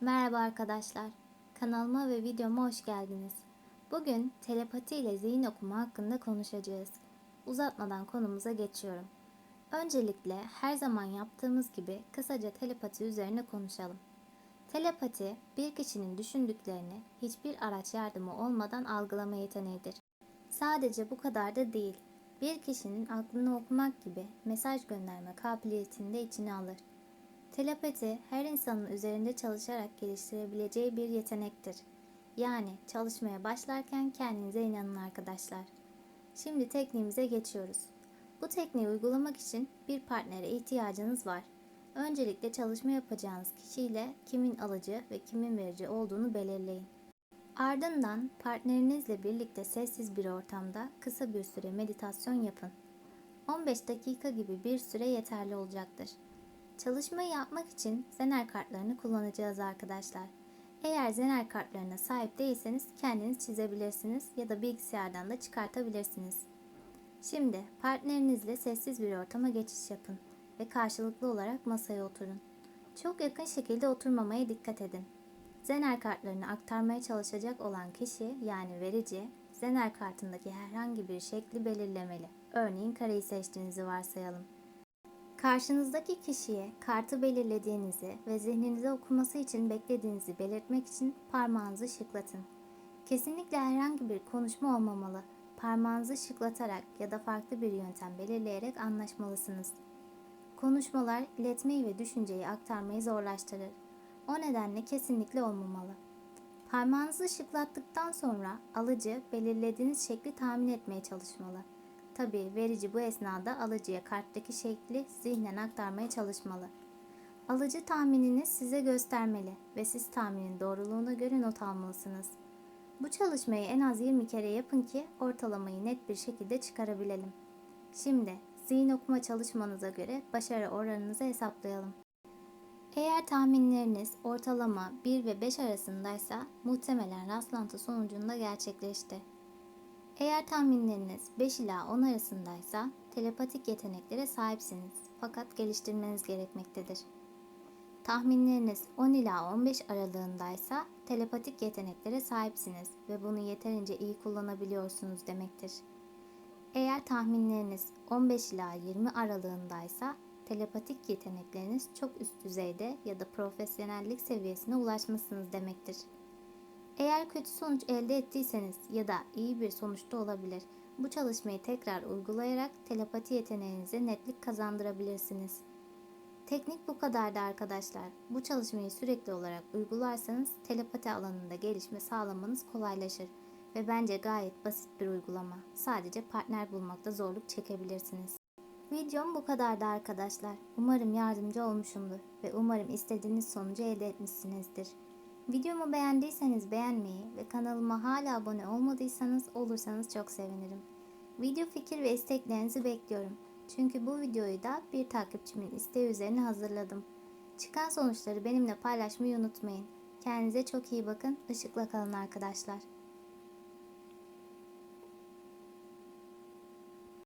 Merhaba arkadaşlar. Kanalıma ve videoma hoş geldiniz. Bugün telepati ile zihin okuma hakkında konuşacağız. Uzatmadan konumuza geçiyorum. Öncelikle her zaman yaptığımız gibi kısaca telepati üzerine konuşalım. Telepati, bir kişinin düşündüklerini hiçbir araç yardımı olmadan algılama yeteneğidir. Sadece bu kadar da değil. Bir kişinin aklını okumak gibi mesaj gönderme kabiliyetini de içine alır. Telepati her insanın üzerinde çalışarak geliştirebileceği bir yetenektir. Yani çalışmaya başlarken kendinize inanın arkadaşlar. Şimdi tekniğimize geçiyoruz. Bu tekniği uygulamak için bir partnere ihtiyacınız var. Öncelikle çalışma yapacağınız kişiyle kimin alıcı ve kimin verici olduğunu belirleyin. Ardından partnerinizle birlikte sessiz bir ortamda kısa bir süre meditasyon yapın. 15 dakika gibi bir süre yeterli olacaktır. Çalışmayı yapmak için Zener kartlarını kullanacağız arkadaşlar. Eğer Zener kartlarına sahip değilseniz kendiniz çizebilirsiniz ya da bilgisayardan da çıkartabilirsiniz. Şimdi partnerinizle sessiz bir ortama geçiş yapın ve karşılıklı olarak masaya oturun. Çok yakın şekilde oturmamaya dikkat edin. Zener kartlarını aktarmaya çalışacak olan kişi yani verici, Zener kartındaki herhangi bir şekli belirlemeli. Örneğin kareyi seçtiğinizi varsayalım. Karşınızdaki kişiye kartı belirlediğinizi ve zihninize okuması için beklediğinizi belirtmek için parmağınızı şıklatın. Kesinlikle herhangi bir konuşma olmamalı. Parmağınızı şıklatarak ya da farklı bir yöntem belirleyerek anlaşmalısınız. Konuşmalar iletmeyi ve düşünceyi aktarmayı zorlaştırır. O nedenle kesinlikle olmamalı. Parmağınızı şıklattıktan sonra alıcı belirlediğiniz şekli tahmin etmeye çalışmalı. Tabii verici bu esnada alıcıya karttaki şekli zihnen aktarmaya çalışmalı. Alıcı tahminini size göstermeli ve siz tahminin doğruluğuna göre not almalısınız. Bu çalışmayı en az 20 kere yapın ki ortalamayı net bir şekilde çıkarabilelim. Şimdi zihin okuma çalışmanıza göre başarı oranınızı hesaplayalım. Eğer tahminleriniz ortalama 1 ve 5 arasındaysa muhtemelen rastlantı sonucunda gerçekleşti. Eğer tahminleriniz 5 ila 10 arasındaysa telepatik yeteneklere sahipsiniz fakat geliştirmeniz gerekmektedir. Tahminleriniz 10 ila 15 aralığındaysa telepatik yeteneklere sahipsiniz ve bunu yeterince iyi kullanabiliyorsunuz demektir. Eğer tahminleriniz 15 ila 20 aralığındaysa telepatik yetenekleriniz çok üst düzeyde ya da profesyonellik seviyesine ulaşmışsınız demektir. Eğer kötü sonuç elde ettiyseniz ya da iyi bir sonuçta olabilir. Bu çalışmayı tekrar uygulayarak telepati yeteneğinize netlik kazandırabilirsiniz. Teknik bu kadardı arkadaşlar. Bu çalışmayı sürekli olarak uygularsanız telepati alanında gelişme sağlamanız kolaylaşır ve bence gayet basit bir uygulama. Sadece partner bulmakta zorluk çekebilirsiniz. Videom bu kadardı arkadaşlar. Umarım yardımcı olmuşumdur ve umarım istediğiniz sonucu elde etmişsinizdir. Videomu beğendiyseniz beğenmeyi ve kanalıma hala abone olmadıysanız olursanız çok sevinirim. Video fikir ve isteklerinizi bekliyorum. Çünkü bu videoyu da bir takipçimin isteği üzerine hazırladım. Çıkan sonuçları benimle paylaşmayı unutmayın. Kendinize çok iyi bakın. Işıkla kalın arkadaşlar.